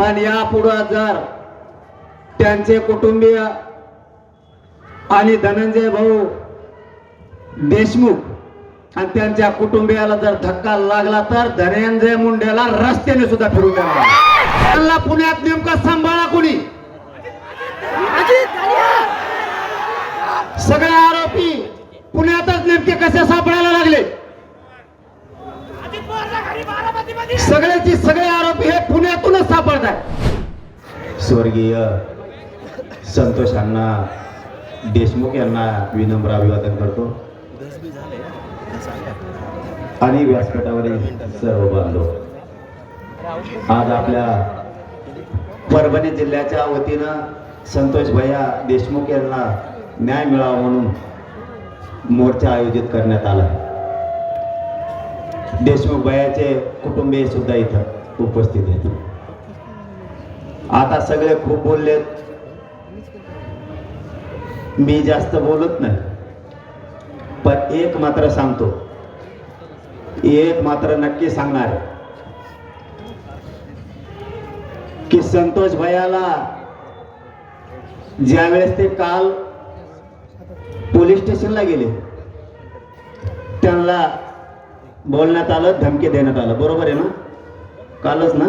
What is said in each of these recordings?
पण यापुढं जर त्यांचे कुटुंबीय आणि धनंजय भाऊ देशमुख आणि त्यांच्या कुटुंबियाला जर धक्का लागला तर धनंजय मुंडेला रस्त्याने सुद्धा फिरून देणार त्यांना पुण्यात नेमकं सांभाळा कुणी? सगळे आरोपी पुण्यातच नेमके कसे सापडायला लागले? सगळ्याची सगळे आरोपी हे पुण्यातूनच सापडत आहेत स्वर्गीय संतोष अण्णा देशमुख यांना विनम्र अभिवादन करतो. आणि व्यासपीठावरील सर्व बांधव आज आपल्या परभणी जिल्ह्याच्या वतीनं संतोष भैया देशमुख यांना न्याय मिळावा म्हणून मोर्चा आयोजित करण्यात आला देशमुख भयाचे कुटुंबीय सुद्धा इथं उपस्थित आहेत. आता सगळे खूप बोललेत. मी जास्त बोलत नाही. पण एक मात्र सांगतो. एक मात्र नक्की सांगणार की संतोष भैयाला ज्यावेळेस ते काल पोलीस स्टेशनला गेले त्यांना बोलण्यात आलं धमकी देण्यात आलं. बरोबर आहे ना? कालच ना?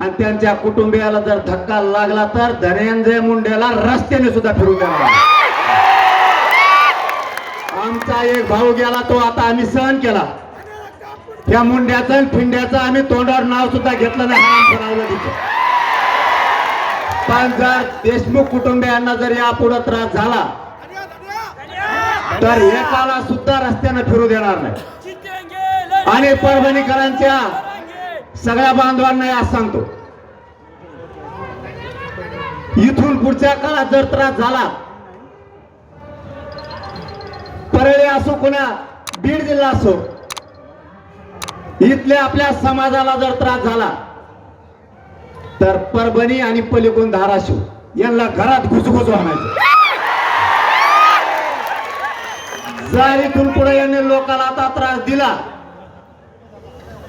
आणि त्यांच्या कुटुंबियाला जर धक्का लागला तर धनंजय मुंडेला रस्त्याने सुद्धा फिरून देणार. आमचा एक भाऊ गेला तो आता आम्ही सहन केला. या मुंड्याचं आणि फिंड्याचं आम्ही तोंडावर नाव सुद्धा घेतलं नाही पण जर देशमुख कुटुंबियांना जर यापुढे त्रास झाला तर एकाला सुद्धा रस्त्याने फिरू देणार नाही. आणि परभणीकरांच्या सगळ्या बांधवांना आज सांगतो. इथून पुढच्या काळात जर त्रास झाला परळी असो कुणा बीड जिल्हा असो इथल्या आपल्या समाजाला जर त्रास झाला तर परभणी आणि पलिकोण धाराशिव यांना घरात घुसघुस आणायचं. जर इथून पुढे यांनी लोकांना आता त्रास दिला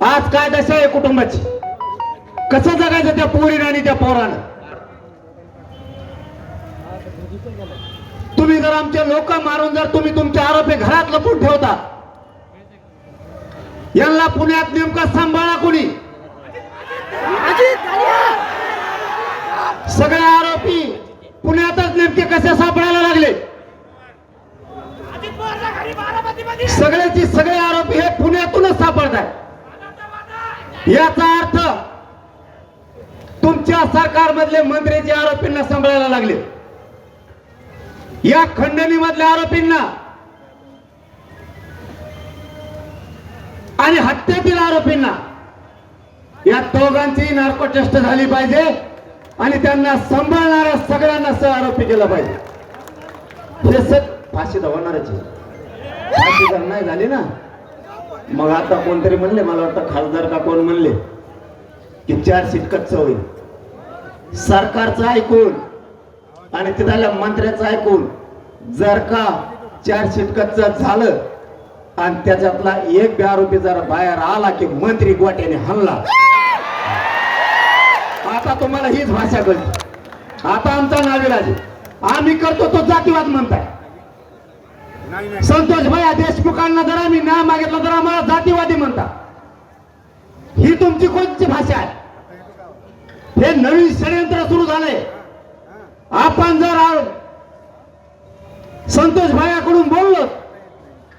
आज काय दशा आहे कुटुंबाची. कसं जगायचं त्या पोरीनं आणि त्या पोरानं? तुम्ही जर आमचे लोक मारून जर तुम्ही तुमचे आरोपी घरात लपून ठेवता यांना पुण्यात नेमका सांभाळा कुणी? सगळे आरोपी पुण्यातच नेमके कसे सापडायला लागले? सगळ्याची सगळे आरोपी हे पुण्यातूनच सापडत आहेत याचा अर्थ तुमच्या सरकारमधले मंत्री जे आरोपींना सांभाळायला लागले. या खंडणी मधल्या आरोपींना आणि हत्येतील आरोपींना या दोघांची नार्को टेस्ट झाली पाहिजे आणि त्यांना सांभाळणाऱ्या सगळ्यांना सह आरोपी केला पाहिजे. हे सग फाशी तर होणारच फाशी जर नाही झाली ना मग आता कोणतरी म्हणले मला वाटतं खासदार का कोण म्हणले की चार सीट कच्च होईल. सरकारचं ऐकून आणि तिथल्या मंत्र्याचं ऐकून जर का चार कच्च झालं आणि त्याच्यातला एक बी आरोपी जर बाहेर आला की मंत्री गोट्याने हल्ला. आता तुम्हाला हीच भाषा कळली. आता आमचा नाविराज आम्ही करतो तो जातीवाद म्हणताय. संतोष भैया देशमुखांना जर आम्ही न्याय मागितलं तर आम्हाला जातीवादी म्हणता. ही तुमची कोणती भाषा आहे? हे नवीन षडयंत्र सुरू झालंय. आपण जर संतोष भायाकडून बोललो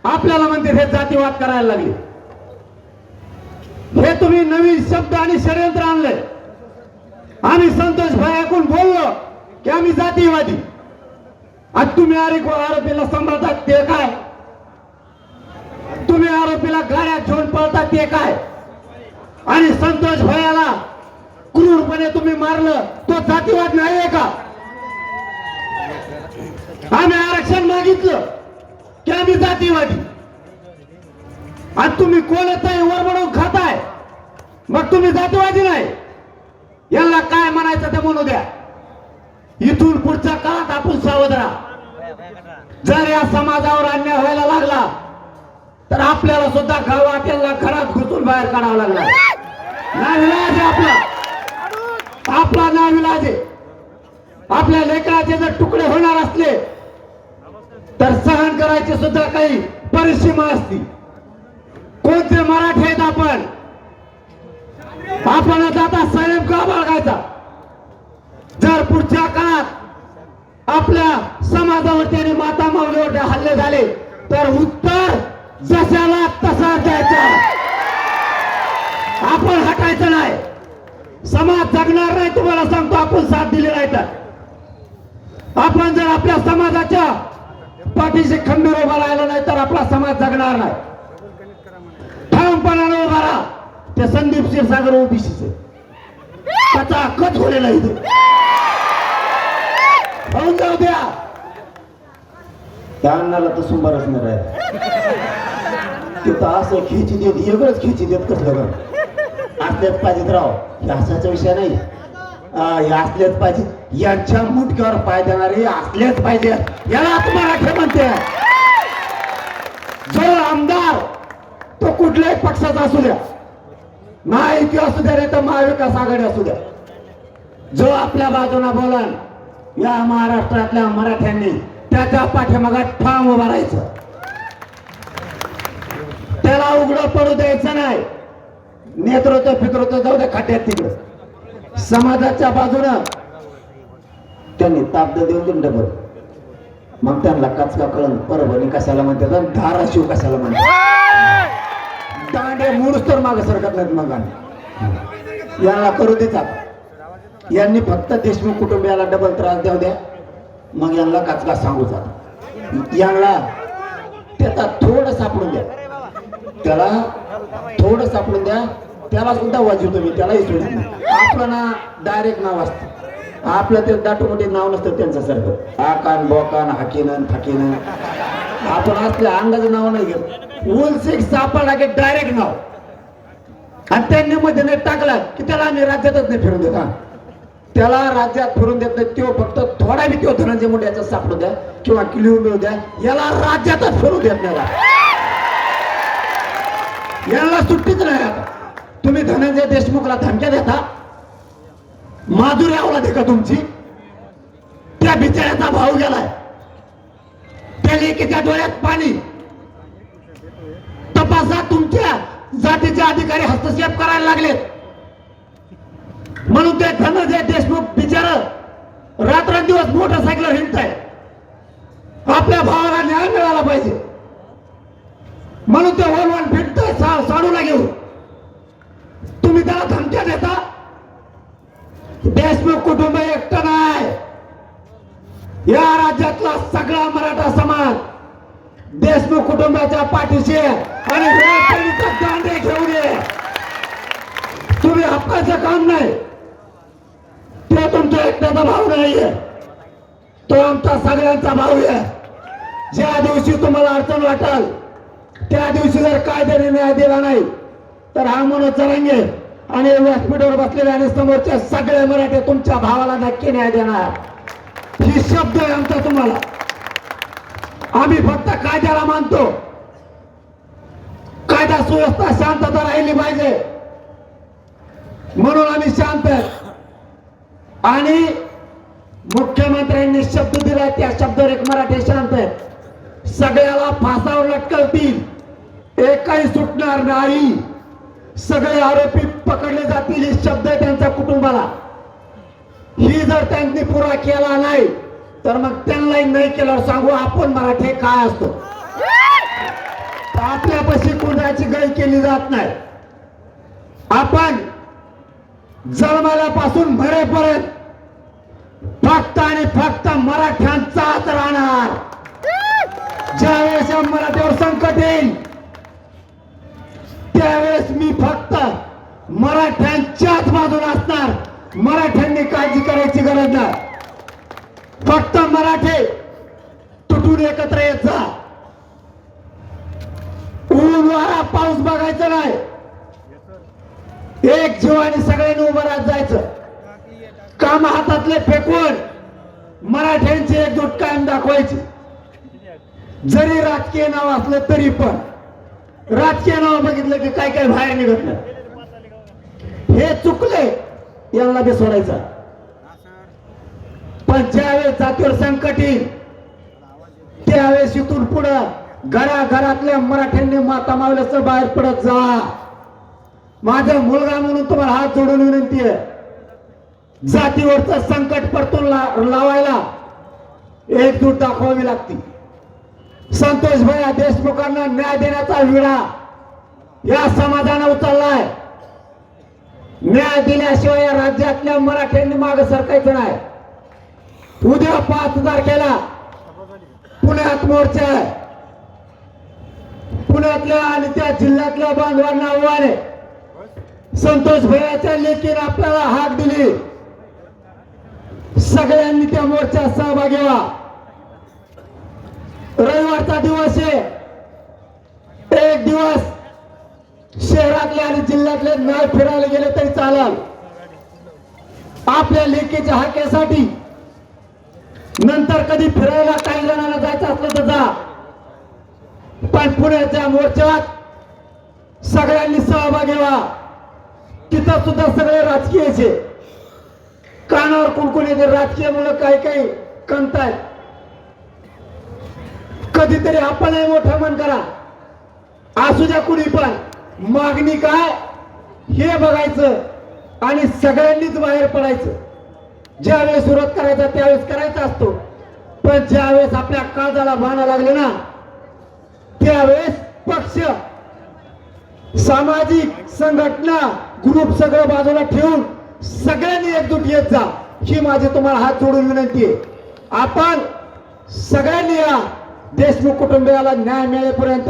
आपल्याला म्हणते हे जातीवाद करायला लागले. हे तुम्ही नवीन शब्द आणि षडयंत्र आणले आम्ही संतोष भायाकडून बोललो की आम्ही जातीवादी. आज तुम्ही आरे आरोपीला सांभाळतात ते काय? तुम्ही आरोपीला गाड्या घेऊन पळतात ते काय? आणि संतोष भयाला क्रूरपणे तुम्ही मारलं तो जातीवाद नाहीये का? आम्ही आरक्षण मागितलं की आम्ही जातीवादी. आणि तुम्ही कोणताही वरबडून खाताय मग तुम्ही जातीवादी नाही. याला काय म्हणायचं ते म्हणू द्या. इथून पुढच्या काळात आपण सावध राहा जर या समाजावर अन्याय व्हायला लागला तर आपल्याला सुद्धा गावात यांना घरात घुसून बाहेर काढावं लागला नाविलाज आपला. आपला नाविलाज आहे आपल्या लेकराचे जर तुकडे होणार असले तर सहन करायची सुद्धा काही परिसीमा असती. कोणते मराठी आहेत आपण? आपण आता संयम का बाळगायचा जर पुढच्या काळात आपल्या समाजावरती आणि माता माऊलीवरती हल्ले झाले तर उत्तर जशाला तसा द्यायचा. आपण हटायचं नाही. समाज जगणार नाही तुम्हाला सांगतो आपण साथ दिली नाही तर. आपण जर आपल्या समाजाच्या पाठीशी खंबीर उभा राहिला नाही तर आपला समाज जगणार नाही. ठामपणाने उभा राहा. ते संदीप क्षीरसागर ओबीसीचे. त्याचा कच होलेला इथे. होऊन जाऊ द्या. त्या अन्नाला तर सुंबारच नाही राहील तिथं असं खिची देत एवढंच खिची देत कसलं कर असलेच पाहिजेत राव. हे असाचा विषय नाही. हे असलेच पाहिजे यांच्या मुटक्यावर पाय देणारे असलेच पाहिजे याला मराठी म्हणते. जो आमदार तो कुठल्याही पक्षाचा असू द्या. महायुती असू द्या नाही तर महाविकास आघाडी असू द्या जो आपल्या बाजूला बोलाल या महाराष्ट्रातल्या मराठ्यांनी त्याच्या पाठीमागा ठाम उभा राहायचं. त्याला उघडं पडू द्यायचं नाही. नेतृत्व फितृत्व जाऊ द्या खाट्यात तिकडं. समाजाच्या बाजूनं त्यांनी ताब्द देऊन दिलं डबल. मग त्यांना कचका कळण परभणी कशाला म्हणतात धाराशिव कशाला म्हणतात? तांड्या मूळच तर मागे सरकत नाहीत मग यांना करू देतात यांनी फक्त देशमुख कुटुंबियाला डबल त्रास द्याव द्या. मग यांना काचका सांगू जात यांना त्याचा थोडं सापडून द्या. त्याला थोडं सापडून द्या. त्याला सुद्धा वाजवतो मी त्यालाही सोडत नाही आपलं ना डायरेक्ट नाव असतं. आपलं ते दाटोमोठे नाव नसतं त्यांचं सारखं. आकान बोकान हाकीन फाकीन आपण असल्या अंगाचं नाव नाही घेत. उलसिक सापडला की डायरेक्ट नाव. आणि त्यांनी मध्ये नाही टाकला की त्याला आम्ही राज्यातच नाही फिरून देत त्याला राज्यात फिरून देत नाही. तो फक्त थोडा बी तो धनंजय मुंडे याचा सापडू द्या किंवा किलिहून मिळू द्या याला राज्यातच फिरू देत नाही याला सुट्टीच नाही आता. तुम्ही धनंजय देशमुखला धमक्या देता. माधुरी आवला का तुमची. त्या बिचाऱ्याचा भाऊ गेलाय. त्या लेकीच्या डोळ्यात पाणी. तपासा तुमच्या जातीचे अधिकारी हस्तक्षेप करायला लागलेत. म्हणून ते धनंजय देशमुख बिचार रात्रंदिवस मोटरसायकल हिंडताय आपल्या भावाला न्याय मिळाला पाहिजे. म्हणून ते वनवन फिरतोय साडूला घेऊन. तुम्ही त्याला धमक्या देता? देशमुख कुटुंब एकटं नाही. या राज्यातला सगळा मराठा समाज देशमुख कुटुंबाच्या पाठीशी आणि दांडे घेऊन ये. तुम्ही हक्काचं काम नाही. ते तुमच्या एकट्याचा भाऊ नाहीये. तो आमचा सगळ्यांचा भाऊ आहे. ज्या दिवशी तुम्हाला अडचण वाटाल त्या दिवशी जर कायद्याने न्याय दिला नाही तर हा मनोज चरंगे आणि व्यासपीठावर बसलेले आणि समोरच्या सगळे मराठे तुमच्या भावाला नक्की न्याय देणार. ही शब्द आहे आमचा तुम्हाला. आम्ही फक्त कायद्याला मानतो. कायदा सुव्यवस्था शांतता राहिली पाहिजे. म्हणून आम्ही शांत आहे. आणि मुख्यमंत्र्यांनी शब्द दिला त्या शब्दावर एक मराठी शांत आहे. सगळ्याला फासावर लटकवतील एकही सुटणार नाही. सगळे आरोपी पकडले जातील. जर त्यांनी पुरा केला नाही तर मग त्यांनाही नाही केल्यावर सांगू आपण मराठी काय असतो. आपल्यापाशी कोणाची गय केली जात नाही. आपण जन्माल्यापासून मरेपर्यंत फक्त आणि फक्त मराठ्यांचाच राहणार. ज्यावेळेस या मराठीवर संकट येईल त्यावेळेस मी फक्त मराठ्यांच्याच बाजूला असणार. मराठ्यांनी काळजी करायची गरज नाही. फक्त मराठे तुटून एकत्र येत जा. ऊन वारा पाऊस बघायचा नाही. एक जीवाने सगळ्यांनी उभं राहत जायचं. काम हातातले फेकून मराठ्यांची एकजूट कायम दाखवायची. जरी राजकीय नाव असलं तरी पण राजकीय नाव बघितलं की काय काय बाहेर निघत हे चुकले यांना बी सोडायचा. पण ज्यावेळेस जातीवर संकट येईल त्यावेळेस इथून पुढं घराघरातल्या मराठ्यांनी माता मावल्याचं बाहेर पडत जा. माझा मुलगा म्हणून तुम्हाला हात जोडून विनंती आहे. जातीवरचं संकट परतून ला- लावायला एकजूट दाखवावी लागती. संतोष भैया देशमुखांना न्याय देण्याचा विडा या समाजानं उचललाय. न्याय दिल्याशिवाय या राज्यातल्या मराठ्यांनी मागे सरकायचं नाही. उद्या पाच तारखेला पुण्यात मोर्चा आहे. पुण्यातल्या आणि त्या जिल्ह्यातल्या बांधवांना आव्हान आहे. संतोष भैयाच्या लेखीन आपल्याला हाक दिली. सगळ्यांनी त्या मोर्चात सहभागी व्हा. रविवारचा दिवस आहे. एक दिवस शहरातले आणि जिल्ह्यातले नाही फिरायला गेले तरी चालाल. आपल्या लेकीच्या हाकेसाठी नंतर कधी फिरायला काही जणांना जायचं असलं तर जा. पण पुण्याच्या मोर्चात. सगळ्यांनी सहभागी व्हा. तिथं सुद्धा सगळे राजकीयचे कानावर कुणकुण येते राजकीय मुलं काही काही कणतायत कधीतरी आपणही मोठं मन करा. असू द्या कुणी पण. मागणी काय? हे बघायचं आणि सगळ्यांनीच बाहेर पडायचं. ज्यावेळेस सुरुवात करायचा त्यावेळेस करायचा असतो. पण ज्यावेळेस आपल्या काळजाला बाणा लागले ना त्यावेळेस पक्ष सामाजिक संघटना ग्रुप सगळं बाजूला ठेवून सगळ्यांनी एकजूट येत जा. ही माझी तुम्हाला हात जोडून विनंती आहे. आपण सगळ्यांनी या देशमुख कुटुंबियाला न्याय मिळेपर्यंत